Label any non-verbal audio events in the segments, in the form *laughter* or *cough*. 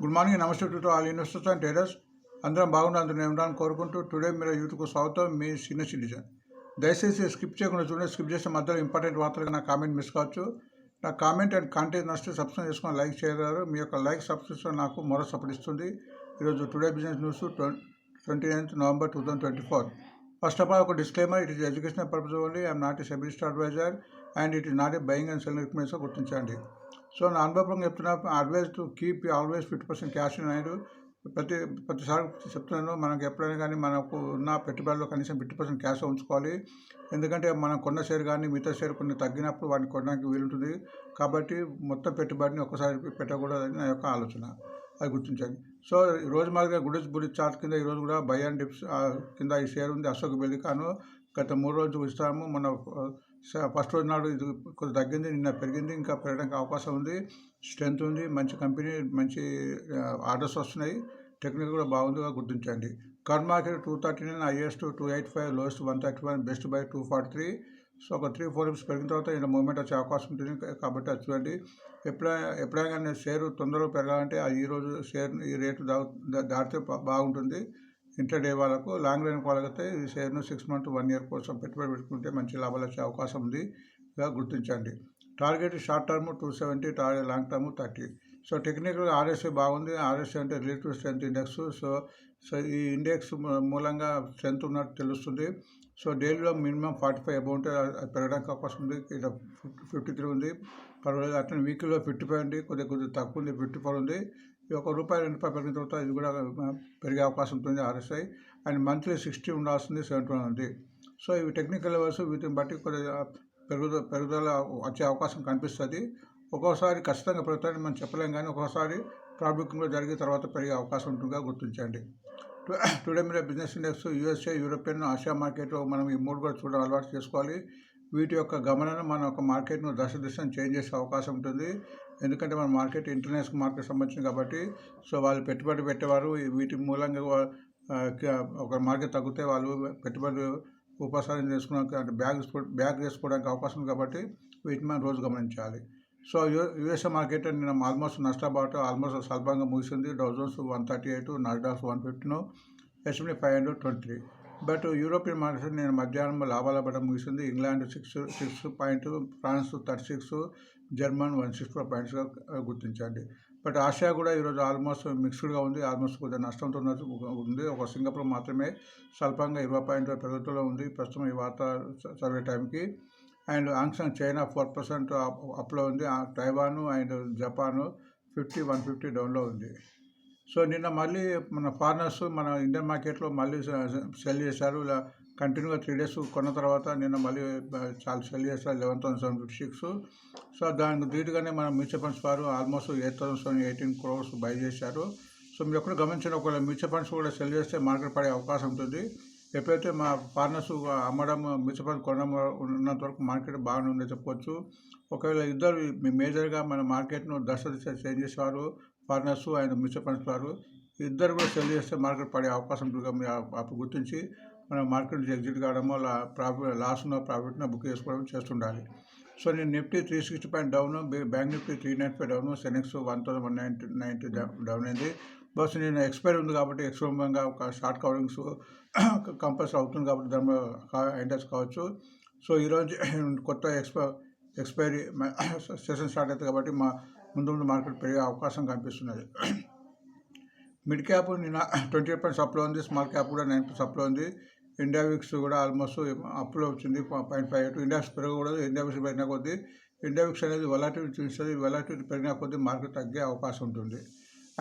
Good morning నమస్తే to all investors and traders అందరం బాగున్నారు నేను ఉండాలని కోరుకుంటూ టుడే మీరు యూట్యూబ్కు స్వాగతం. మీ సీనియర్ సిటిజన్. దయచేసి స్కిప్ చేయకుండా చూడండి స్కిప్ చేసిన మధ్యలో ఇంపార్టెంట్ వార్తలుగా నా కామెంట్ మిస్ కావచ్చు. నా కామెంట్ అండ్ కాంటెంట్ నష్టం సబ్స్క్రైబ్ చేసుకొని లైక్ చేయగలరు. మీ యొక్క లైక్ సబ్స్క్రిప్షన్ నాకు మరో సపోర్ట్ ఇస్తుంది. ఈరోజు today business news twenty ninth November two thousand twenty four. First of all ఒక disclaimer it is educational purpose only I'm not a SEBI list advisor and it is not a buying and selling recommends గుర్తించండి. So నా అనుభవం చెప్తున్నా always to keep always fifty percent cash in ప్రతి ప్రతిసారి చెప్తున్నాను మనకు ఎప్పుడైనా కానీ మనకు ఉన్న పెట్టుబడిలో కనీసం ఫిఫ్టీ పర్సెంట్ క్యాష్ ఉంచుకోవాలి. ఎందుకంటే మనం కొన్న షేర్ కానీ మిగతా షేర్ కొన్ని తగ్గినప్పుడు వాటిని కొనడానికి వీలుంటుంది. కాబట్టి మొత్తం పెట్టుబడిని ఒక్కసారి పెట్టకూడదని నా యొక్క ఆలోచన. అది గుర్తించండి. సో రోజు మాదిరిగా గుడిస్ బుడి చార్ట్ కింద ఈరోజు కూడా బై అండ్ డిప్స్ కింద ఈ షేర్ ఉంది అశోక్ బెల్లికాను గత మూడు రోజులు ఇస్తాము మన ఫస్ట్ రోజు నాడు ఇది కొంచెం తగ్గింది నిన్న పెరిగింది ఇంకా పెరగడానికి అవకాశం ఉంది స్ట్రెంత్ ఉంది మంచి కంపెనీ మంచి ఆర్డర్స్ వస్తున్నాయి టెక్నిక్ కూడా బాగుందిగా గుర్తించండి. కర్ market two thirty nine highest two eighty five lowest one thirty one best buy two forty three. So ఒక త్రీ ఫోర్ ఇంప్స్ పెరిగిన తర్వాత ఇలా మూమెంట్ వచ్చే అవకాశం ఉంటుంది కాబట్టి అది చూడండి. ఎప్పుడైనా ఎప్పుడైనా కానీ షేర్ తొందరగా పెరగాలంటే ఆ రోజు షేర్ ఈ రేటు దా దాటితే బాగుంటుంది. ఇంటర్డే వాళ్ళకు లాంగ్ లైన్ వాళ్ళకైతే ఈ షేర్ను సిక్స్ మంత్ వన్ ఇయర్ కోసం పెట్టుబడి పెట్టుకుంటే మంచి లాభాలు వచ్చే అవకాశం ఉంది. గుర్తించండి. Target short term two seventy target long term thirty. So technical RSI బాగుంది. ఆర్ఎస్ఐ అంటే relative strength index. So so ఈ ఇండెక్స్ మూలంగా స్ట్రెంత్ ఉన్నట్టు తెలుస్తుంది. సో డైలీలో మినిమం ఫార్టీ ఫైవ్ అబౌంట్ పెరగడానికి అవకాశం ఉంది. ఇక్కడ ఫిఫ్టీ త్రీ ఉంది. పర్వాలేదు. అట్లనే వీక్లో ఫిఫ్టీ కొద్దిగా కొద్దిగా తక్కువ ఉంది. ఫిఫ్టీ ఉంది. ఒక రూపాయి రెండు రూపాయలు పెరిగిన తర్వాత ఇది కూడా పెరిగే అవకాశం ఉంటుంది. ఆర్ఎస్ఐ అండ్ మంత్లీ సిక్స్టీ ఉండాల్సింది సెవెంటీ వన్ ఉంది. సో ఇవి టెక్నికల్ లెవెల్స్ వీటిని బట్టి కొద్దిగా పెరుగుదల పెరుగుదల వచ్చే అవకాశం కనిపిస్తుంది. ఒక్కోసారి ఖచ్చితంగా పెరుగుతాయని మనం చెప్పలేం కానీ ఒక్కోసారి ప్రాముఖ్యంగా జరిగిన తర్వాత పెరిగే అవకాశం ఉంటుందిగా గుర్తించండి. టుడే మీద business index USA European Asia market మనం ఈ మూడు కూడా చూడడం అలవాటు చేసుకోవాలి. వీటి యొక్క గమనాన్ని మన యొక్క మార్కెట్ను దశ దిశను చేంజ్ చేసే అవకాశం ఉంటుంది. ఎందుకంటే మన మార్కెట్ ఇంటర్నేషనల్ మార్కెట్ సంబంధించింది కాబట్టి సో వాళ్ళు పెట్టుబడి పెట్టేవారు. వీటి మూలంగా ఒక మార్కెట్ తగ్గితే వాళ్ళు పెట్టుబడి ఉపసారం చేసుకోవడానికి అంటే బ్యాగ్ బ్యాగ్ చేసుకోవడానికి అవకాశం ఉంది కాబట్టి వీటిని మనం రోజు గమనించాలి. సో యూ యూఎస్ఏ మార్కెట్ నిన్న ఆల్మోస్ట్ నష్టబాటు ఆల్మోస్ట్ స్వల్పంగా ముగిసింది. Dow Jones one thirty eight Nasdaq's one ఫిఫ్టీను SMD five hundred twenty but European market నేను మధ్యాహ్నం లాభాల పడడం ముగిసింది. England six six point France thirty six German one six four పాయింట్స్గా గుర్తించండి. బట్ ఆసియా కూడా ఈరోజు ఆల్మోస్ట్ మిక్స్డ్గా ఉంది. ఆల్మోస్ట్ కొద్దిగా నష్టంతో ఉన్నట్టు ఉంది. ఒక సింగపూర్ మాత్రమే స్వల్పంగా ఇరవై పాయింట్ పెరుగుతూనే ఉంది ప్రస్తుతం ఈ వార్త చదివే టైంకి and Hang Seng China four percent అప్లో ఉంది. Taiwan Taiwan and Japan fifty one fifty డౌన్లో ఉంది. సో నిన్న మళ్ళీ మన ఫారినర్స్ మన ఇండియన్ మార్కెట్లో మళ్ళీ సెల్ చేశారు. ఇలా కంటిన్యూగా త్రీ డేస్ కొన్న తర్వాత నిన్న మళ్ళీ చాలా సెల్ చేశారు. Eleven thousand seven fifty six so దానికి ధీటుగానే మన మ్యూచువల్ ఫండ్స్ వారు almost eight thousand seven eighteen crores buy చేశారు. సో మీరు ఎక్కడ గమనించిన ఒకవేళ మ్యూచువల్ ఫండ్స్ కూడా సెల్ చేస్తే మార్కెట్ పడే అవకాశం ఉంటుంది. ఎప్పుడైతే మా ఫారినర్స్ అమ్మడం మ్యూచువల్ ఫండ్ కొనడం ఉన్నంత వరకు మార్కెట్ బాగానే ఉందని చెప్పవచ్చు ఒకవేళ ఇద్దరు మేజర్గా మన మార్కెట్ను దశ దిశ చేంజ్ చేసేవారు ఫారినర్స్ అండ్ మ్యూచువల్ ఫండ్స్ వారు ఇద్దరు కూడా సెల్ చేస్తే మార్కెట్ పడే అవకాశం అప్పుడు గుర్తించి మనం మార్కెట్ నుంచి ఎగ్జిట్ కావడమో లా ప్రాఫిట్ లాస్ ఉన్న ప్రాఫిట్ను బుక్ చేసుకోవడం చేస్తుండాలి. సో నేను Nifty three sixty point down bank Nifty three nine five down Sensex one thousand one ninety ninety down అయింది. బస్ నేను ఎక్స్పైర్ ఉంది కాబట్టి ఎక్స్పైరీగా ఒక షార్ట్ కవరింగ్స్ కంపల్సరీ అవుతుంది కాబట్టి దాని ఇండెక్స్ కావచ్చు. సో ఈరోజు *clears throat* కొత్త ఎక్స్ప ఎక్స్పైరీ *clears throat* సెషన్ స్టార్ట్ అవుతుంది కాబట్టి మా ముందు ముందు మార్కెట్ పెరిగే అవకాశం కనిపిస్తున్నది. మిడ్ క్యాప్ నిన్న *clears throat* ట్వంటీ ఎయిట్ పాయింట్స్ అప్లో ఉంది. స్మాల్ క్యాప్ కూడా నైన్ పాయింట్స్ అప్లో ఉంది. ఇండియా విక్స్ కూడా ఆల్మోస్ట్ అప్లో వచ్చింది. Point five eight. ఇండియా పెరగకూడదు. ఇండియా విక్స్ పెరిగిన కొద్దీ ఇండియా విక్స్ అనేది వెలాటివిటీ చూస్తుంది వెలాటివిటీ పెరిగిన కొద్దీ మార్కెట్ తగ్గే అవకాశం ఉంటుంది.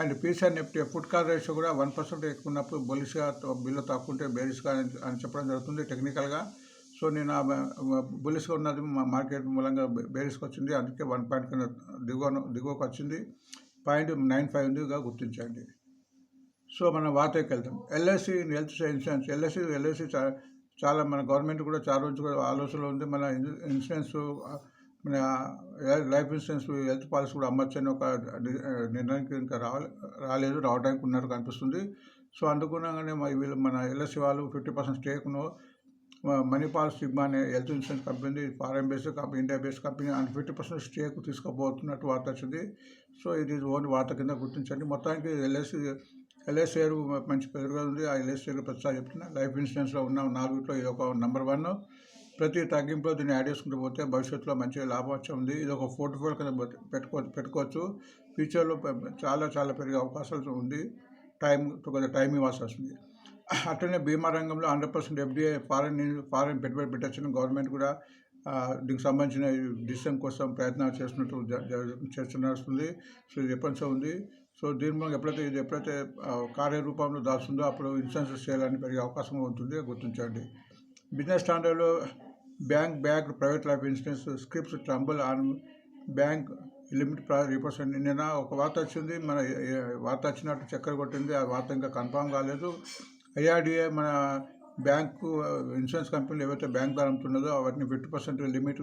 And PCR Nifty put call ratio కూడా వన్ పర్సెంట్ ఎక్కువ ఉన్నప్పుడు బొలిష్గా బిల్లు తక్కువ ఉంటే బేరిష్గా అని చెప్పడం జరుగుతుంది టెక్నికల్గా. సో నేను బులిష్గా ఉన్నది మా మార్కెట్ మూలంగా బేరిస్కి వచ్చింది అందుకే వన్ పాయింట్ కింద దిగువ దిగువకు వచ్చింది పాయింట్ నైన్ ఫైవ్ ఉందిగా గుర్తించండి. సో మనం వార్తకి వెళ్తాం. LIC health insurance LIC LIC చాలా మన గవర్నమెంట్ కూడా చాలా రోజు కూడా ఆలోచనలో ఉంది. మన ఇన్సూరెన్స్ మన లైఫ్ ఇన్సూరెన్స్ హెల్త్ పాలసీ కూడా అమ్మచ్చు అని ఒక నిర్ణయానికి ఇంకా రావాలి రాలేదు రావడానికి ఉన్నట్టు కనిపిస్తుంది. సో అందుకునగానే మరి వీళ్ళు మన ఎల్ఎస్సీ వాళ్ళు ఫిఫ్టీ పర్సెంట్ స్టేక్ను మణిపాల్ సిగ్మా అనే health insurance company foreign based company India based company and fifty percent stake తీసుకోబోతున్నట్టు వార్త వచ్చింది. సో ఇది ఓన్ వార్త కింద గుర్తించండి. మొత్తానికి ఎల్ఐసి ఎల్ఐసి మంచి పెరుగుగా ఉంది. ఆ ఎల్ఐసి షేర్ ప్రతిసారి చెప్తున్నా లైఫ్ ఇన్సూరెన్స్లో ఉన్న నాలుగులో ఇది ఒక నెంబర్ వన్. ప్రతి తగ్గింపులో దీన్ని యాడ్ చేసుకుంటూ పోతే భవిష్యత్తులో మంచి లాభం వచ్చి ఉంది. ఇది ఒక పోర్ట్ఫోలియో కింద పెట్టుకో పెట్టుకోవచ్చు. ఫ్యూచర్లో చాలా చాలా పెరిగే అవకాశాలు ఉంది. టైం కొంత టైం ఇవ్వాల్సి వస్తుంది. అట్లనే బీమా రంగంలో hundred percent FDI foreign foreign పెట్టుబడి పెట్టచ్చని గవర్నమెంట్ కూడా దీనికి సంబంధించిన డిసిషన్ కోసం ప్రయత్నాలు చేస్తున్నట్టు చేస్తున్నస్తుంది నడుస్తుంది. సో ఇది ఎప్పటిసో ఉంది. సో దీని మూలంగా ఎప్పుడైతే ఇది ఎప్పుడైతే కార్యరూపంలో దాస్తుందో అప్పుడు ఇన్సూరెన్స్ చేయాలని పెరిగే అవకాశం ఉంటుంది. గుర్తించండి. Business స్టాండర్డ్లో bank back private life insurance scripts tumble on bank limit రీపర్సెంట్ నిన్న ఒక వార్త వచ్చింది. మన వార్త వచ్చినట్టు చక్కెర కొట్టింది. ఆ వార్త ఇంకా కన్ఫామ్ కాలేదు. ఐఆర్డిఏ మన బ్యాంకు ఇన్సూరెన్స్ కంపెనీలు ఏవైతే బ్యాంక్ ద్వారా అమ్ముతున్నదో వాటిని ఫిఫ్టీ పర్సెంట్ లిమిట్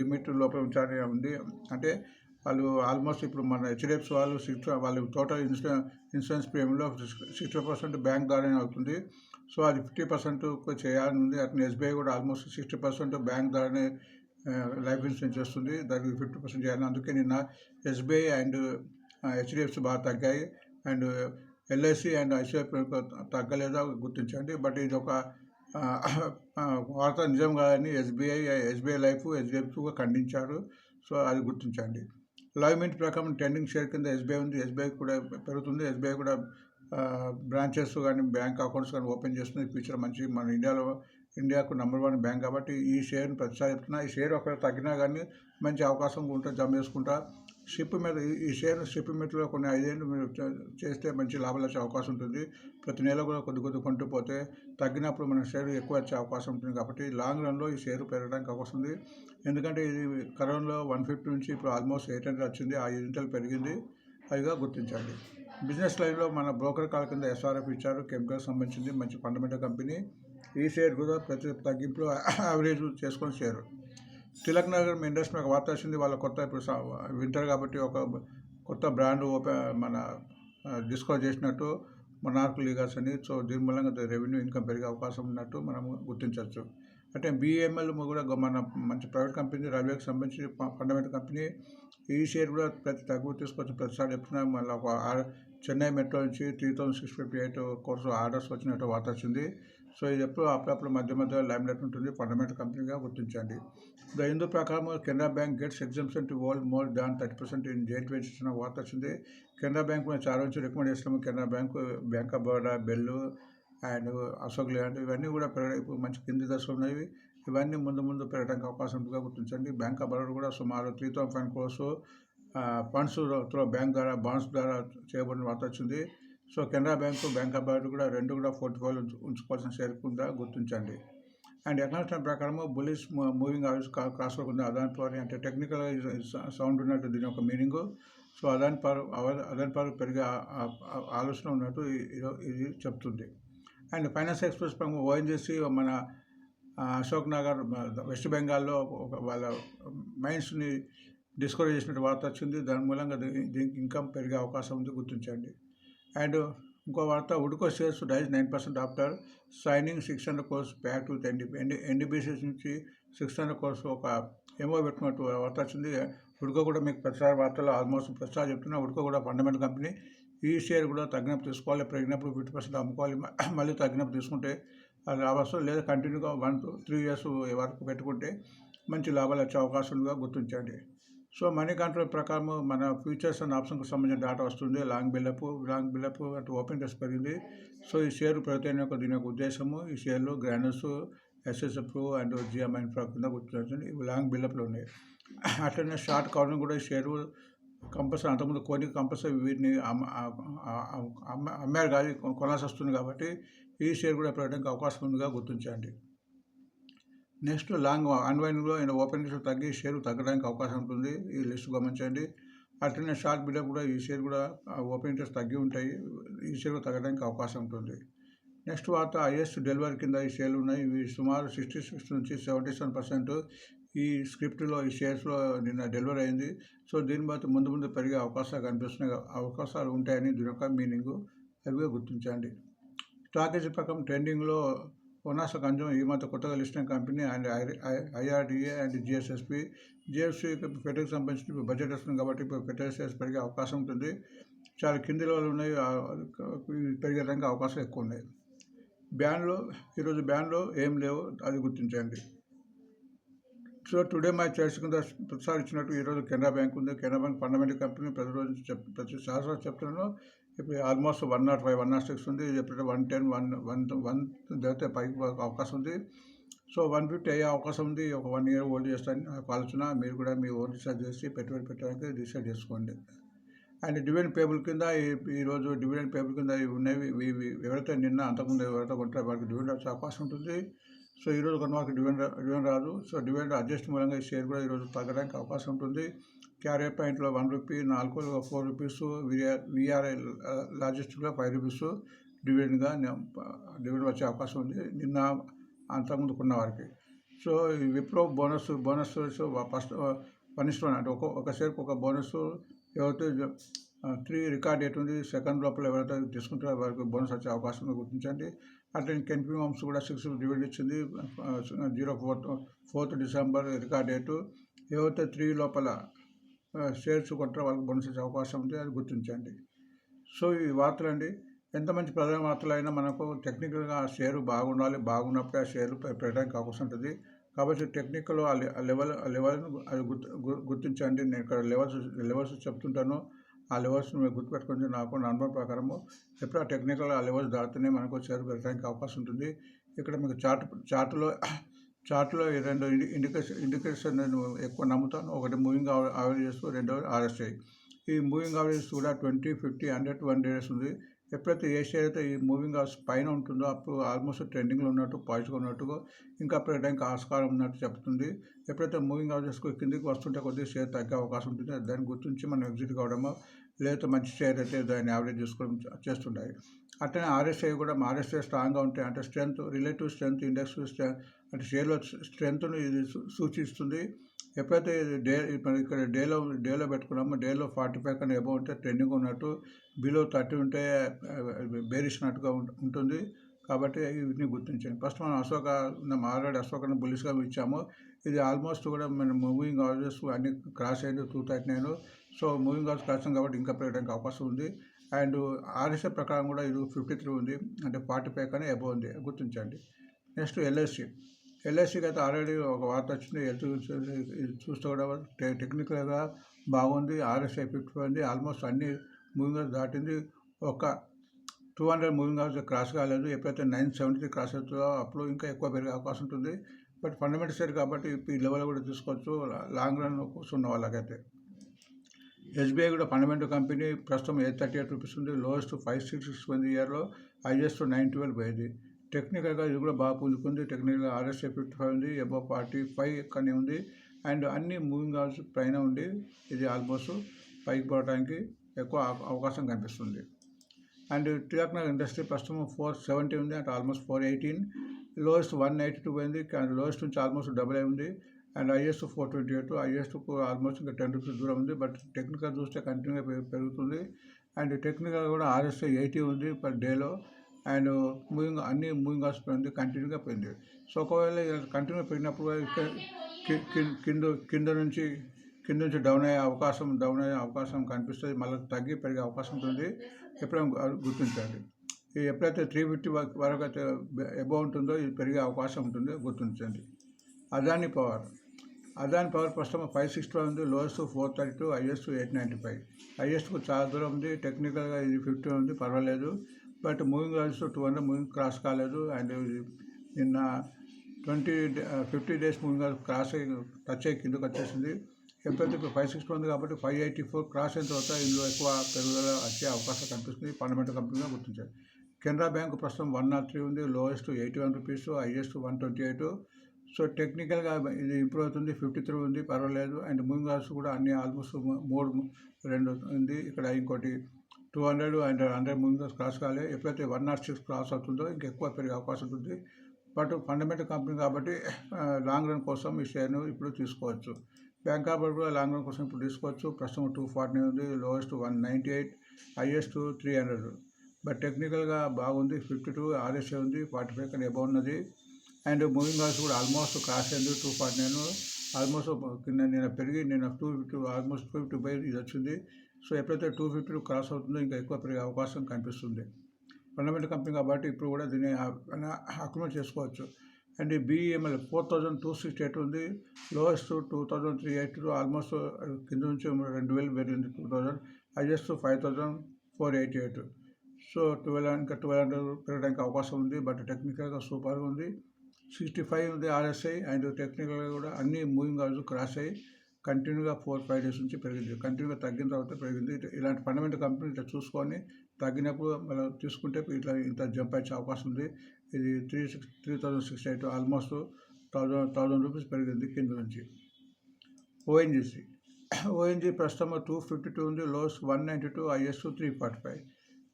లిమిట్ లోపల ఉంచాలని ఉంది. అంటే వాళ్ళు ఆల్మోస్ట్ ఇప్పుడు మన హెచ్డిఎఫ్సి వాళ్ళు సిక్స్ వాళ్ళు టోటల్ ఇన్సూరెన్స్ ఇన్సూరెన్స్ ప్రీమియంలో సిక్స్టీ పర్సెంట్ బ్యాంక్ ద్వారానే అవుతుంది. సో అది ఫిఫ్టీ పర్సెంట్ చేయాలని ఉంది. అట్లా ఎస్బీఐ కూడా ఆల్మోస్ట్ సిక్స్టీ పర్సెంట్ బ్యాంక్ ద్వారానే లైఫ్ ఇన్సూరెన్స్ చేస్తుంది. దానికి ఫిఫ్టీ పర్సెంట్ చేయాలి అందుకే నిన్న ఎస్బీఐ అండ్ హెచ్డిఎఫ్సి బాగా తగ్గాయి. అండ్ ఎల్ఐసి అండ్ ఐసిఐ తగ్గలేదా గుర్తించండి. బట్ ఇది ఒక వార్త నిజం కాదని ఎస్బీఐ ఎస్బీఐ లైఫ్ హెచ్డిఎఫ్సి ఖండించారు. సో అది గుర్తించండి. లైవ్ మింట్ ప్రకారం ట్రెండింగ్ షేర్ కింద ఎస్బీఐ ఉంది. ఎస్బీఐ కూడా పెరుగుతుంది. ఎస్బీఐ కూడా బ్రాంచెస్ కానీ బ్యాంక్ అకౌంట్స్ కానీ ఓపెన్ చేస్తుంది. ఫ్యూచర్ మంచి మన ఇండియాలో ఇండియాకు నెంబర్ వన్ బ్యాంక్ కాబట్టి ఈ షేర్ని ప్రతిసారి చెప్తున్నా. ఈ షేర్ ఒకవేళ తగ్గినా కానీ మంచి అవకాశం ఉంటుంది జమ చేసుకుంటా. షిప్ మీద ఈ- ఈ షేర్ షిప్ మీట్లో కొన్ని ఐదేళ్ళు మీరు చేస్తే మంచి లాభాలు వచ్చే అవకాశం ఉంటుంది. ప్రతి నెల కూడా కొద్ది కొద్ది కొంటూ పోతే తగ్గినప్పుడు మన షేర్ ఎక్కువ వచ్చే అవకాశం ఉంటుంది కాబట్టి లాంగ్ రన్లో ఈ షేర్ పెరగడానికి అవకాశం ఉంది. ఎందుకంటే ఇది కరోనాలో వన్ ఫిఫ్టీ నుంచి ఇప్పుడు ఆల్మోస్ట్ ఎయిట్ హండ్రెడ్ వచ్చింది. ఆ ఐదింతలు పెరిగింది. అదిగా గుర్తించండి. బిజినెస్ లైన్లో మన బ్రోకర్ కాల్ కింద ఎస్ఆర్ఎఫ్ ఇచ్చారు. కెమికల్ సంబంధించింది మంచి ఫండమెంటల్ కంపెనీ ఈ షేర్ కూడా ప్రతి తగ్గింపులో యావరేజ్ చేసుకొని షేర్ తిలక్ నగర్ మీ ఇండస్ట్రీ ఒక వార్త వచ్చింది. వాళ్ళ కొత్త ఇప్పుడు వింటర్ కాబట్టి ఒక కొత్త బ్రాండ్ ఓపెన్ మన డిస్కవర్ చేసినట్టు మొనార్క్ లీగర్స్ అని. సో దీని మూలంగా రెవెన్యూ ఇన్కమ్ పెరిగే అవకాశం ఉన్నట్టు మనం గుర్తించవచ్చు. అంటే బిఎంఎల్ కూడా మన మంచి ప్రైవేట్ కంపెనీ రైల్వేకి సంబంధించి ఫండమెంటల్ కంపెనీ ఈ షేర్ కూడా ప్రతి తగ్గు తీసుకొచ్చి ప్రతిసారి చెప్తున్నా మళ్ళీ ఒక చెన్నై మెట్రో నుంచి three thousand six fifty eight crores orders వచ్చినట్టు వార్త వచ్చింది. సో ఇది ఎప్పుడు అప్పుడప్పుడు మధ్య మధ్య లైమ్లైట్ ఉంటుంది ఫండమెంటల్ కంపెనీగా గుర్తించండి. ద హిందూ ప్రకారం Canara Bank gets exemption to hold more than thirty percent in joint ventures అన్న వార్త వచ్చింది. కెనరా బ్యాంక్ మేము చాలా నుంచి రికమెండ్ చేస్తాము Canara Bank Bank of Baroda BEL and Ashok Leyland ఇవన్నీ కూడా పెరగడం ఇప్పుడు మంచి కింది దశలు ఉన్నాయి. ఇవన్నీ ముందు ముందు పెరగడానికి అవకాశం ఉంటుందిగా గుర్తించండి. బ్యాంక్ ఆఫ్ బరోడా కూడా సుమారు three thousand five crores funds through bank ద్వారా బాండ్స్ ద్వారా చేయబడిన వార్త వచ్చింది. So Canara Bank Bank of Baroda కూడా రెండు కూడా పోర్ట్ఫోలియో ఉంచుకోవాల్సిన చేరుకుందా గుర్తించండి. అండ్ ఎకనామిక్స్ ప్రకారము బులిస్ మూవింగ్ ఆవిస్ క్రాస్ అవుతుంది అదాని పవర్ అంటే టెక్నికల్ సౌండ్ ఉన్నట్టు దీని యొక్క meaning so Adani Power Adani Power పెరిగే ఆలోచన ఉన్నట్టు ఇది- చెప్తుంది. అండ్ ఫైనాన్స్ ఎక్స్ప్రెస్ ప్రకారం ఓఎన్జీసీ మన అశోక్ నగర్ వెస్ట్ బెంగాల్లో ఒక వాళ్ళ మైన్స్ని డిస్కవర్ చేసినట్టు వార్త వచ్చింది. దాని మూలంగా దీనికి ఇన్కమ్ పెరిగే అవకాశం ఉంది గుర్తించండి. అండ్ ఇంకో వార్త ఉడుకో shares rise nine percent after signing six hundred crores back to ND ND NDBCs నుంచి సిక్స్ హండ్రెడ్ కోర్స్ ఒక ఏమో పెట్టినట్టు వార్త వచ్చింది. ఉడుకో కూడా మీకు ప్రతిసారి వార్తలో ఆల్మోస్ట్ ప్రతిసారి చెప్తున్నా ఉడుకో కూడా ఫండమెంటల్ కంపెనీ ఈ షేర్ కూడా తగ్గినప్పుడు తీసుకోవాలి. పెరిగినప్పుడు ఫిఫ్టీ పర్సెంట్ అమ్ముకోవాలి. మళ్ళీ తగ్గినప్పుడు తీసుకుంటే అది రావచ్చు లేదా. కంటిన్యూగా వన్ టూ త్రీ ఇయర్స్ వరకు పెట్టుకుంటే మంచి లాభాలు వచ్చే అవకాశం ఉందిగా గుర్తించండి. సో మనీ కంట్రోల్ ప్రకారం మన ఫ్యూచర్స్ అండ్ ఆప్షన్కి సంబంధించిన డేటా వస్తుంది లాంగ్ బిల్డప్ లాంగ్ బిల్డప్ అంటే ఓపెన్ టెస్ట్ పెరిగింది. సో ఈ షేర్ ప్రతి యొక్క దీని యొక్క ఉద్దేశము ఈ షేర్లు Granules SSF and GM Infra కింద గుర్తించండి ఇవి లాంగ్ బిల్డప్లో ఉన్నాయి. అట్లనే షార్ట్ కవరింగ్ కూడా ఈ షేరు కంపల్సరీ అంతకుముందు కొన్ని కంపల్సరీ వీటిని అమ్మ- అమ్మారు కానీ కొనాల్సి వస్తుంది కాబట్టి ఈ షేర్ కూడా పెరగడానికి అవకాశం ఉందిగా గుర్తించండి. నెక్స్ట్ లాంగ్ అన్వైన్లో ఆయన ఓపెన్ లిస్ట్ తగ్గి షేర్ తగ్గడానికి అవకాశం ఉంటుంది. ఈ లిస్ట్ గమనించండి. అట్లనే షార్ట్ బిల్డప్ కూడా ఈ షేర్ కూడా ఓపెన్ ఇంట్రెస్ట్ తగ్గి ఉంటాయి. ఈ షేర్ కూడా తగ్గడానికి అవకాశం ఉంటుంది. నెక్స్ట్ వార్త ఐఎస్ డెలివరీ కింద ఈ షేర్లు ఉన్నాయి. ఇవి సుమారు సిక్స్టీ సిక్స్ నుంచి సెవెంటీ సెవెన్ పర్సెంట్ ఈ స్క్రిప్ట్లో ఈ షేర్స్లో నిన్న డెలివరీ అయింది. సో దీన్ని బట్టి ముందు ముందు పెరిగే అవకాశాలు కనిపిస్తున్నాయి. అవకాశాలు ఉంటాయని దీని యొక్క మీనింగ్ అవిగా గుర్తించండి. స్టాకేజ్ ప్రకారం ట్రెండింగ్లో ఒనాస కంజం ఈ మధ్య కొత్తగా లిస్ట్ అయిన company and IRDA and GSSP. GSP ఫెటర్కి సంబంధించి బడ్జెట్ వస్తుంది కాబట్టి ఇప్పుడు ఫెడరల్ పెరిగే అవకాశం ఉంటుంది. చాలా కింది లెవెల్ ఉన్నాయి. పెరిగేదానికి అవకాశం ఎక్కువ ఉన్నాయి. బ్యాన్లో ఈరోజు బ్యాన్లో ఏం లేవు అది గుర్తించండి. సో టుడే మై చర్చ్ కింద ప్రతిసారి ఇచ్చినట్టు ఈరోజు కెనరా బ్యాంక్ ఉంది. కెనరా బ్యాంక్ ఫండమెంటల్ కంపెనీ ప్రతిరోజు చెప్ ప్రతి శాస్త్రం చెప్తున్నాను. ఇప్పుడు almost one nought five one nought six ఉంది. ఎప్పుడైతే one ten one one one జరిగితే పైకి అవకాశం ఉంది. సో వన్ ఫిఫ్టీ అయ్యే అవకాశం ఉంది. ఒక వన్ ఇయర్ హోల్డ్ చేస్తాను. నాకు ఆలోచన మీరు కూడా మీ ఓన్ రీసెర్చ్ చేసి పెట్టుబడి పెట్టడానికి డిసైడ్ చేసుకోండి. అండ్ డివిడెండ్ పేబుల్ కింద ఈ- ఈరోజు డివిడెండ్ పేబుల్ కింద ఉన్నవి ఇవి ఎవరైతే నిన్న అంతకుముందు ఎవరైతే కొంటారో వారికి డివిడెండ్ వచ్చే అవకాశం ఉంటుంది. సో ఈరోజు కొన్ని వారికి డివిడెండ్ డివిడెండ్ రాదు. సో డివిడెండ్ అడ్జస్ట్ మూలంగా ఈ షేర్ కూడా ఈరోజు తగ్గడానికి అవకాశం ఉంటుంది. క్యారియర్ పాయింట్లో వన్ రూపీ నాలుగు ఫోర్ రూపీస్ విఆర్ విఆర్ఐ లాజిస్టిక్లో ఫైవ్ రూపీస్ డివిడెండ్గా డివిడెండ్ వచ్చే అవకాశం ఉంది. నిన్న అంతకుముందు కొన్న వారికి. సో ఈ Wipro bonus bonus first punishment అంటే ఒక ఒక షేర్కి ఒక బోనస్ ఎవరైతే త్రీ రికార్డ్ డేట్ ఉంది సెకండ్ లోపల ఎవరైతే తీసుకుంటారో వారికి బోనస్ వచ్చే అవకాశం గుర్తించండి. అట్లనే కెన్పీ హోమ్స్ కూడా సిక్స్ డివిడెండ్ ఇచ్చింది zero fourth fourth December record date. ఏవైతే త్రీ లోపల షేర్స్ కొట్టడం వాళ్ళకి బొనసే అవకాశం ఉంది అది గుర్తించండి. సో ఈ వార్తలు అండి ఎంత మంచి ప్రధాన వార్తలు అయినా మనకు టెక్నికల్గా ఆ షేరు బాగుండాలి బాగున్నప్పుడే ఆ షేర్లు పెట్టడానికి అవకాశం ఉంటుంది. కాబట్టి టెక్నికల్ ఆ లెవెల్ ఆ లెవెల్ను అది గుర్తు గుర్తించండి. నేను ఇక్కడ లెవెల్స్ లెవెల్స్ చెప్తుంటాను. ఆ లెవెల్స్ మీరు గుర్తుపెట్టుకుంటే నాకు నా అనుభవం ప్రకారము ఎప్పుడు ఆ టెక్నికల్ ఆ లెవెల్స్ దాటితేనే మనకు షేర్ పెట్టడానికి అవకాశం ఉంటుంది. ఇక్కడ మీకు చార్ట్ చార్ట్లో చార్ట్లో రెండు ఇండి ఇండికేషన్ ఇండికేషన్ నేను ఎక్కువ నమ్ముతాను. ఒకటి మూవింగ్ యావరేజెస్ రెండోది ఆర్ఎస్ఐ. ఈ మూవింగ్ యావరేజెస్ కూడా twenty fifty hundred one days ఉంది. ఎప్పుడైతే ఏ షేర్ అయితే ఈ మూవింగ్ అవర్స్ పైన ఉంటుందో అప్పుడు ఆల్మోస్ట్ ట్రెండింగ్లో ఉన్నట్టు పాజిటివ్ ఉన్నట్టుగా ఇంకా పెట్టడానికి ఆస్కారం ఉన్నట్టు చెప్తుంది. ఎప్పుడైతే మూవింగ్ అవర్స్ కిందికి వస్తుంటే కొద్దిగా షేర్ తగ్గే అవకాశం ఉంటుంది. దాన్ని గుర్తించి మనం ఎగ్జిట్ కావడమో లేకపోతే మంచి షేర్ అయితే దాన్ని యావరేజ్ చేసుకోవడం చేస్తుంటాయి. అట్లనే ఆర్ఎస్ఐ కూడా ఆర్ఎస్ఐ స్ట్రాంగ్గా ఉంటాయి అంటే స్ట్రెంత్ రిలేటివ్ స్ట్రెంత్ ఇండెక్స్ అంటే షేర్లో స్ట్రెంత్ను ఇది సూచిస్తుంది. ఎప్పుడైతే డే ఇక్కడ డేలో డేలో పెట్టుకున్నామో డేలో ఫార్టీ ఫైవ్ కన్నా ఎబో ఉంటే ట్రెండింగ్ ఉన్నట్టు బిలో థర్టీ ఉంటే బేరిష్ ఉంటుంది. కాబట్టి వీటిని గుర్తించండి. ఫస్ట్ మనం అశోక మనం ఆల్రెడీ అశోకను బుల్లిస్గా ఇచ్చాము. ఇది ఆల్మోస్ట్ కూడా మనం మూవింగ్ ఆర్డర్స్ అన్ని క్రాస్ అయ్యింది two thirty nine. So moving averages cross కాబట్టి ఇంకా పెరగడానికి అవకాశం ఉంది. అండ్ ఆర్ఎస్ఐ ప్రకారం కూడా ఇది ఫిఫ్టీ త్రీ ఉంది. అంటే ఫార్టీ ఫైవ్ కానీ ఎబో ఉంది. గుర్తించండి. నెక్స్ట్ ఎల్ఐసి ఎల్ఐసి గత ఆల్రెడీ ఒక వార్త వచ్చింది. హెల్త్ ఇది చూస్తే కూడా టెక్నికల్గా బాగుంది. ఆర్ఎస్ఐ ఫిఫ్టీ ఉంది ఆల్మోస్ట్ అన్ని మూవింగ్ అవర్స్ దాటింది. ఒక two hundred moving averages cross కాలేదు. ఎప్పుడైతే నైన్ సెవెంటీ క్రాస్ అవుతుందో అప్పుడు ఇంకా ఎక్కువ పెరిగే అవకాశం ఉంటుంది. బట్ ఫండమెంటల్ షేర్ కాబట్టి ఈ లెవెల్ కూడా తీసుకోవచ్చు. లాంగ్ రన్ కూర్చున్న వాళ్ళకైతే. ఎస్బీఐ కూడా ఫండమెంటల్ కంపెనీ ప్రస్తుతం ఎయిట్ థర్టీ ఎయిట్ రూపీస్ ఉంది. లోయెస్ట్ ఫైవ్ సిక్స్ సిక్స్ పోయింది ఇయర్లో. హైయెస్ట్ నైన్ ట్వెల్వ్ పోయింది. టెక్నికల్గా ఇది కూడా బాగా పుంజుకుంది. టెక్నికల్గా ఆర్ఎస్ఐ ఫిఫ్టీ ఫైవ్ ఉంది ఎబో ఫార్టీ ఫైవ్ కానీ ఉంది. అండ్ అన్ని మూవింగ్ ఆల్స్ పైన ఉండి ఇది ఆల్మోస్ట్ పైకి పోవడానికి ఎక్కువ అవకాశం కనిపిస్తుంది. అండ్ టిరాక్నర్ ఇండస్ట్రీ ప్రస్తుతం ఫోర్ సెవెంటీ ఉంది అంటే almost four eighteen. Lowest one eighty two పోయింది అండ్ లోయెస్ట్ నుంచి ఆల్మోస్ట్ డబుల్ అయి ఉంది. And highest four twenty eight హైయెస్ట్కు almost ఇంకా టెన్ రూపీస్ దూరం ఉంది. బట్ టెక్నికల్ చూస్తే కంటిన్యూగా పె- పెరుగుతుంది. అండ్ టెక్నికల్ కూడా ఆర్ఎస్ఐ ఎయిటీ ఉంది పర్ డేలో. అండ్ మూవింగ్ అన్ని మూవింగ్ అవర్స్ పోయింది కంటిన్యూగా పోయింది సో ఒకవేళ కంటిన్యూ పెరిగినప్పుడు కింద కింద నుంచి కింద నుంచి డౌన్ అయ్యే అవకాశం డౌన్ అయ్యే అవకాశం కనిపిస్తుంది మళ్ళీ తగ్గి పెరిగే అవకాశం ఉంటుంది ఎప్పుడైనా గు- గుర్తించండి ఎప్పుడైతే త్రీ ఫిఫ్టీ వరకు అయితే ఎబో ఉంటుందో ఇది పెరిగే అవకాశం ఉంటుంది గుర్తించండి అదాని పవర్ అదాని పవర్ ప్రస్తుతం ఫైవ్ సిక్స్టీ ఉంది lowest four thirty two highest eight ninety five. హైయెస్ట్కు చాలా దూరం ఉంది టెక్నికల్గా ఇది ఫిఫ్టీ ఉంది పర్వాలేదు. But moving also two hundred moving cross కాలేదు. అండ్ నిన్న twenty fifty days moving cross అయ్యి టచ్ అయ్యి కిందకు వచ్చేసింది. ఎప్పుడైతే ఇప్పుడు ఫైవ్ సిక్స్టీ ఉంది కాబట్టి ఫైవ్ ఎయిటీ ఫోర్ క్రాస్ అయిన తర్వాత ఇందులో ఎక్కువ పెరుగుదల వచ్చే అవకాశం కనిపిస్తుంది. ఫండమెంటల్ కంపెనీగా గుర్తించారు. కెనరా బ్యాంక్ ప్రస్తుతం వన్ నాట్ త్రీ ఉంది. Lowest eighty one rupees highest one twenty eight. So టెక్నికల్గా ఇది ఇంప్రూవ్ అవుతుంది. ఫిఫ్టీ త్రీ ఉంది. పర్వాలేదు. అండ్ మూవింగ్ ఆల్స్ కూడా అన్ని ఆల్మోస్ట్ మూడు రెండు ఉంది. ఇక్కడ ఇంకోటి టూ హండ్రెడ్ అండ్ హండ్రెడ్ ముందు క్రాస్ కాలే. ఎప్పుడైతే వన్ నాట్ సిక్స్ క్రాస్ అవుతుందో ఇంకా ఎక్కువ పెరిగే అవకాశం ఉంటుంది బట్ ఫండమెంటల్ కంపెనీ కాబట్టి లాంగ్ రన్ కోసం ఈ షేర్ను ఇప్పుడు తీసుకోవచ్చు. Bank of Baroda long run కోసం ఇప్పుడు తీసుకోవచ్చు. ప్రస్తుతం టూ ఫార్టీ ఉంది lowest one ninety eight highest three hundred. But టెక్నికల్గా బాగుంది ఫిఫ్టీ టూ ఆర్ఎస్ఏ ఉంది ఫార్టీ ఫైవ్ కన్నా ఎబో ఉన్నది. అండ్ మూవింగ్ ఆల్స్ కూడా ఆల్మోస్ట్ క్రాస్ అయింది టూ ఫార్టీ నైన్. ఆల్మోస్ట్ కింద నేను పెరిగి నేను two fifty almost two fifty five ఇది వచ్చింది. సో ఎప్పుడైతే టూ ఫిఫ్టీ క్రాస్ అవుతుందో ఇంకా ఎక్కువ పెరిగే అవకాశం కనిపిస్తుంది. ఫండమెంటల్ కంపెనీ కాబట్టి ఇప్పుడు కూడా దీన్ని అక్యుమేట్ చేసుకోవచ్చు. And BEML four thousand two sixty eight ఉంది. Lowest two thousand three eight almost కింద నుంచి రెండు వేలు పెరిగింది two thousand. Highest five thousand four eighty eight. So twelve ఇంకా ట్వెల్వ్ హండ్రెడ్ పెరగడానికి అవకాశం ఉంది. బట్ టెక్నికల్గా సూపర్గా ఉంది. సిక్స్టీ ఫైవ్ ఉంది ఆర్ఎస్ఐ. అండ్ టెక్నికల్గా కూడా అన్ని మూవింగ్ అవర్స్ క్రాస్ అయ్యి కంటిన్యూగా ఫోర్ ఫైవ్ డేస్ నుంచి పెరిగింది. కంటిన్యూగా తగ్గిన తర్వాత పెరిగింది. ఇలాంటి ఫండమెంటల్ కంపెనీ ఇట్లా చూసుకొని తగ్గినప్పుడు మనం తీసుకుంటే ఇట్లా ఇంత జంప్ అయ్యే అవకాశం ఉంది. ఇది three six three thousand six eight almost thousand thousand rupees పెరిగింది కింద నుంచి. ఓఎన్జీసీ ఓఎన్జీ ప్రస్తుతం టూ ఫిఫ్టీ టూ ఉంది. Lows one ninety two highs three forty five.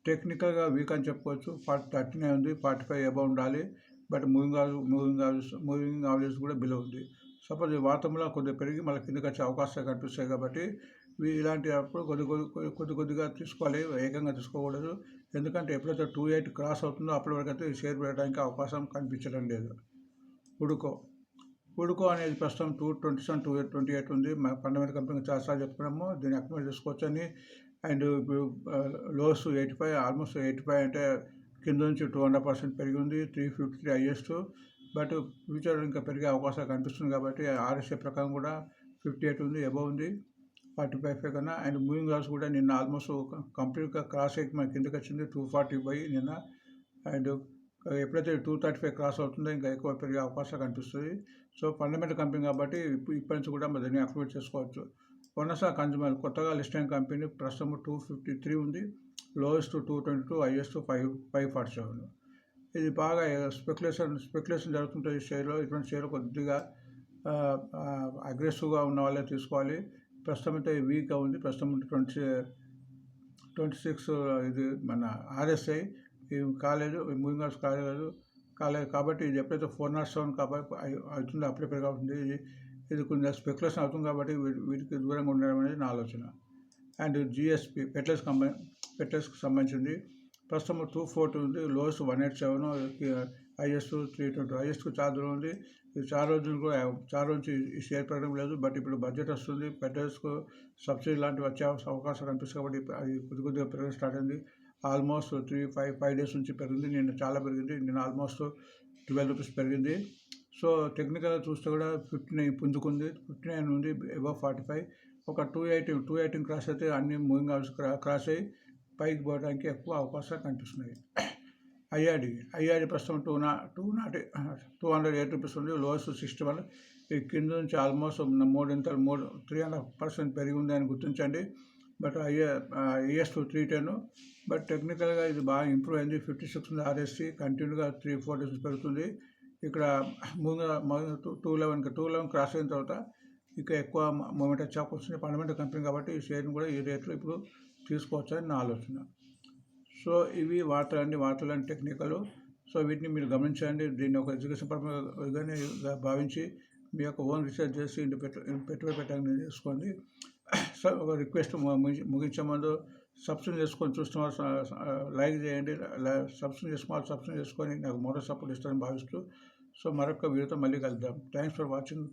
టెక్నికల్గా వీక్ అని చెప్పుకోవచ్చు. ఫార్టీ థర్టీ నైన్ ఉంది. ఫార్టీ ఫైవ్ అబౌ ఉండాలి. But moving moving average moving average కూడా బిలో ఉంది. సపోజ్ ఈ వాతంలో కొద్దిగా పెరిగి మళ్ళీ కిందకి వచ్చే అవకాశాలు కనిపిస్తాయి కాబట్టి ఇలాంటి అప్పుడు కొద్ది కొద్ది కొద్ది- కొద్ది కొద్దిగా తీసుకోవాలి ఏకంగా తీసుకోకూడదు. ఎందుకంటే ఎప్పుడైతే టూ ఎయిట్ క్రాస్ అవుతుందో అప్పటి వరకు అయితే షేర్ పెట్టడానికి అవకాశం కనిపించడం లేదు. ఉడుకో. ఉడుకో అనేది ప్రస్తుతం two twenty seven two eight twenty eight ఉంది. మా ఫండమెంటల్ కంపెనీ చాలాసార్లు చెప్పుకున్నాము. దీన్ని అక్యుమేట్ చేసుకోవచ్చు అని అండ్ ఇప్పుడు lows eighty five almost eighty five అంటే కింద నుంచి టూ హండ్రెడ్ పర్సెంట్ పెరిగి ఉంది. Three fifty three highest. But future ఇంకా పెరిగే అవకాశాలు కనిపిస్తుంది కాబట్టి ఆర్ఎస్ఏ ప్రకారం కూడా ఫిఫ్టీ ఎయిట్ ఉంది ఎబో ఉంది. ఫార్టీ ఫైవ్ ఫైవ్ కన్నా అండ్ మూవింగ్ ఆల్స్ కూడా నిన్న ఆల్మోస్ట్ కంప్లీట్గా క్రాస్ అయ్యి మన కిందకి వచ్చింది టూ ఫార్టీ బై నిన్న. అండ్ ఎప్పుడైతే టూ థర్టీ ఫైవ్ క్రాస్ అవుతుందో ఇంకా ఎక్కువ పెరిగే అవకాశాలు కనిపిస్తుంది. సో ఫండమెంటల్ కంపెనీ కాబట్టి ఇప్పుడు ఇప్పటి నుంచి కూడా మరి దీన్ని అక్టివేట్ చేసుకోవచ్చు. కొనసా కన్జ్యూమర్ కొత్తగా లిస్ట్ అయిన కంపెనీ ప్రస్తుతం టూ ఫిఫ్టీ త్రీ ఉంది lowest two twenty two highest five five forty seven. ఇది బాగా స్పెక్యులేషన్ స్పెక్యులేషన్ జరుగుతుంటుంది షేర్లో. ఇటువంటి షేర్ కొద్దిగా అగ్రెసివ్గా ఉన్న వాళ్ళే తీసుకోవాలి. ప్రస్తుతం అయితే వీక్గా ఉంది. ప్రస్తుతం ట్వంటీ ట్వంటీ సిక్స్ ఇది మన ఆర్ఎస్ఐ. ఈ కాలేదు. మూవింగ్ ఆర్స్ కాలేదు. కాలేదు కాబట్టి ఇది ఎప్పుడైతే ఫోర్ నాట్ సెవెన్ కాబట్టి అవుతుంది అవుతుందో అప్పుడే పెరగవుతుంది. ఇది ఇది కొంచెం స్పెక్యులేషన్ అవుతుంది కాబట్టి వీటికి దూరంగా ఉండడం అనేది నా ఆలోచన. అండ్ జిఎస్పి పెట్లెస్ కంపెనీ పెట్లెస్కి సంబంధించింది. ప్రస్తుతం టూ ఫోర్టీ ఉంది lowest one eight seven highest three twenty హైయెస్ట్కి చాలా దూరం ఉంది. ఇది చాలా రోజులు కూడా చాలా రోజు ఈ షేర్ పెరగడం లేదు బట్ ఇప్పుడు బడ్జెట్ వస్తుంది. పెట్రోల్స్కు సబ్సిడీ లాంటివి వచ్చే అవకాశం కనిపిస్తుంది కాబట్టి అది కొద్ది కొద్దిగా పెరగడం స్టార్ట్ అయింది. Almost three five five days నుంచి పెరిగింది నిన్న చాలా పెరిగింది నిన్న ఆల్మోస్ట్ ట్వెల్వ్ రూపీస్ పెరిగింది. సో టెక్నికల్గా చూస్తే కూడా ఫిఫ్టీ నైన్ పుంజుకుంది ఫిఫ్టీ నైన్ ఉంది అబవ్ ఫార్టీ ఫైవ్. ఒక two eighty two eighteen cross అయితే అన్ని మూవింగ్ అవర్స్ క్రాస్ అయ్యి పైకి పోవడానికి ఎక్కువ అవకాశాలు కనిపిస్తున్నాయి. ఐఆర్డి ఐఆర్డి ప్రస్తుతం టూ నా two nought two hundred eight rupees ఉంది. Lowest sixty one. ఈ కింద నుంచి ఆల్మోస్ట్ మూడింతలు మూడు త్రీ అండ్ హాఫ్ పర్సెంట్ పెరిగి ఉంది అని గుర్తించండి. But IA IS two three ten. But టెక్నికల్గా ఇది బాగా ఇంప్రూవ్ అయింది. ఫిఫ్టీ సిక్స్ ఉంది ఆర్ఎస్సి. కంటిన్యూగా త్రీ ఫోర్ డేస్ పెరుగుతుంది. ఇక్కడ ముందు టూ లెవెన్కి టూ లెవెన్ క్రాస్ అయిన తర్వాత ఇంకా ఎక్కువ మూమెంట్ వచ్చే వస్తుంది. ఫండమెంటల్ కంపెనీ కాబట్టి ఈ షేర్ని కూడా ఈ రేట్లో ఇప్పుడు తీసుకోవచ్చని నా ఆలోచన. సో ఇవి వార్తలు అండి వార్తలు సో వీటిని మీరు గమనించండి. దీన్ని ఒక ఎడ్యుకేషన్ పరంగానే భావించి మీ యొక్క ఓన్ రీసెర్చ్ చేసి ఇంటి పెట్టుబడి పెట్టాలని చేసుకోండి సో ఒక రిక్వెస్ట్ ముగించే ముందు సబ్స్క్రైబ్ చేసుకొని చూస్తున్న లైక్ చేయండి. సబ్స్క్రైబ్ చేసుకోవాలి సబ్స్క్రైబ్ చేసుకొని నాకు మరో సపోర్ట్ ఇస్తారని భావిస్తూ. సో మరొక వీడియోతో మళ్ళీ కలుద్దాం. Thanks for watching.